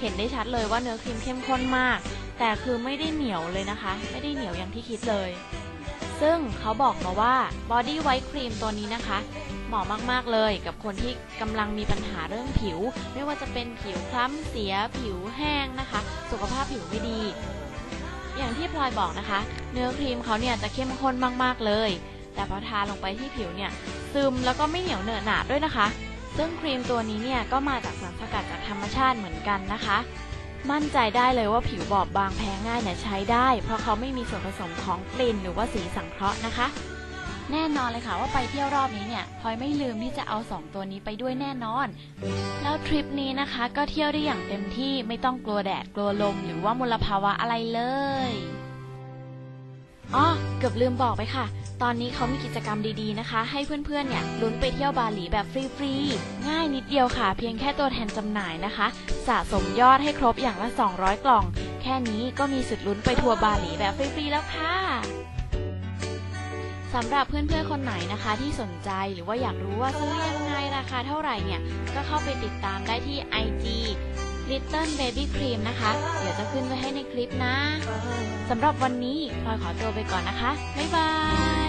เห็นได้ชัดเลยว่าเนื้อครีมเข้มข้นมาก แต่คือไม่ได้เหนียวเลยนะคะ ไม่ได้เหนียวอย่างที่คิดเลย ซึ่งเขาบอกมาว่า Body White Cream ตัวนี้นะคะ เหมาะมากๆเลยกับคนที่กำลังมีปัญหาเรื่องผิว ไม่ว่าจะเป็นผิวคล้ำเสียผิวแห้งนะคะ สุขภาพผิวไม่ดี อย่างที่พลอยบอกนะคะ เนื้อครีมเขาเนี่ยจะเข้มข้นมากๆเลย แต่พอทาลงไปที่ผิวเนี่ยซึมแล้วก็ไม่เหนียวเหนอะหนาด้วยนะคะ ซึ่งครีมตัวนี้เนี่ยก็มาจากสารสกัดจากธรรมชาติเหมือนกันนะคะ มั่นใจได้เลยว่าผิวบอบบางแพ้ง่ายเนี่ยใช้ได้ เพราะเขาไม่มีส่วนผสมของกลิ่นหรือว่าสีสังเคราะห์นะคะ แน่นอนเลยค่ะว่าไปเที่ยวรอบนี้เนี่ยพลอยไม่ลืมที่จะเอา 2 ตัวนี้ไปด้วยแน่นอน แล้วทริปนี้นะคะ ก็เที่ยวได้อย่างเต็มที่ไม่ต้องกลัวแดดกลัวลม หรือว่ามลภาวะอะไรเลย อ๋อเกือบลืมบอกไปค่ะ ตอนนี้เขามีกิจกรรมดีๆนะคะ ให้เพื่อนๆเนี่ยลุ้นไปเที่ยวบาหลีแบบฟรีๆ ง่ายนิดเดียวค่ะ เพียงแค่ตัวแทนจำหน่ายนะคะ สะสมยอดให้ครบอย่างละ 200 กล่อง แค่นี้ก็มีสิทธิ์ลุ้นไปทัวร์บาหลีแบบฟรีๆแล้วค่ะสำหรับเพื่อนๆ คนไหนนะคะที่สนใจหรือว่าอยากรู้ว่าซื้อยังไงราคาเท่าไหร่เนี่ย ก็เข้าไปติดตามได้ที่ IG ลิตเติ้ลเบบี้ครีมนะคะ เดี๋ยวจะขึ้นไว้ให้ในคลิปนะสำหรับวันนี้พลอยขอตัวไปก่อนนะคะ บ๊ายบาย